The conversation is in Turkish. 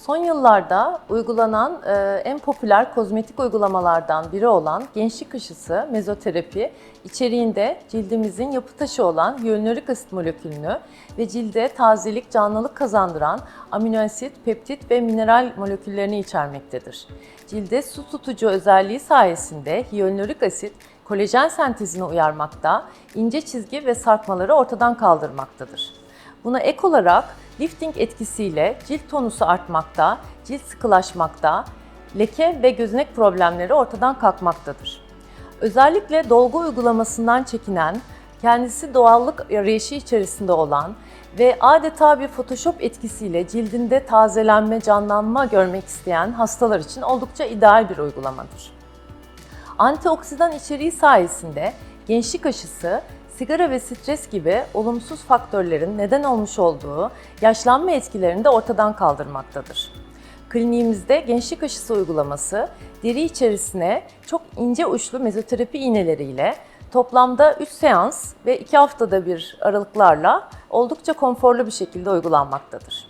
Son yıllarda uygulanan e, en popüler kozmetik uygulamalardan biri olan gençlik aşısı mezoterapi içeriğinde cildimizin yapı taşı olan hyaluronik asit molekülünü ve cilde tazelik, canlılık kazandıran amino asit, peptit ve mineral moleküllerini içermektedir. Cilde su tutucu özelliği sayesinde hyaluronik asit kolajen sentezini uyarmakta, ince çizgi ve sarkmaları ortadan kaldırmaktadır. Buna ek olarak lifting etkisiyle cilt tonusu artmakta, cilt sıkılaşmakta, leke ve gözenek problemleri ortadan kalkmaktadır. Özellikle dolgu uygulamasından çekinen, kendisi doğallık arayışı içerisinde olan ve adeta bir Photoshop etkisiyle cildinde tazelenme, canlanma görmek isteyen hastalar için oldukça ideal bir uygulamadır. Antioksidan içeriği sayesinde gençlik aşısı sigara ve stres gibi olumsuz faktörlerin neden olmuş olduğu yaşlanma etkilerini de ortadan kaldırmaktadır. Kliniğimizde gençlik aşısı uygulaması deri içerisine çok ince uçlu mezoterapi iğneleriyle toplamda 3 seans ve 2 haftada bir aralıklarla oldukça konforlu bir şekilde uygulanmaktadır.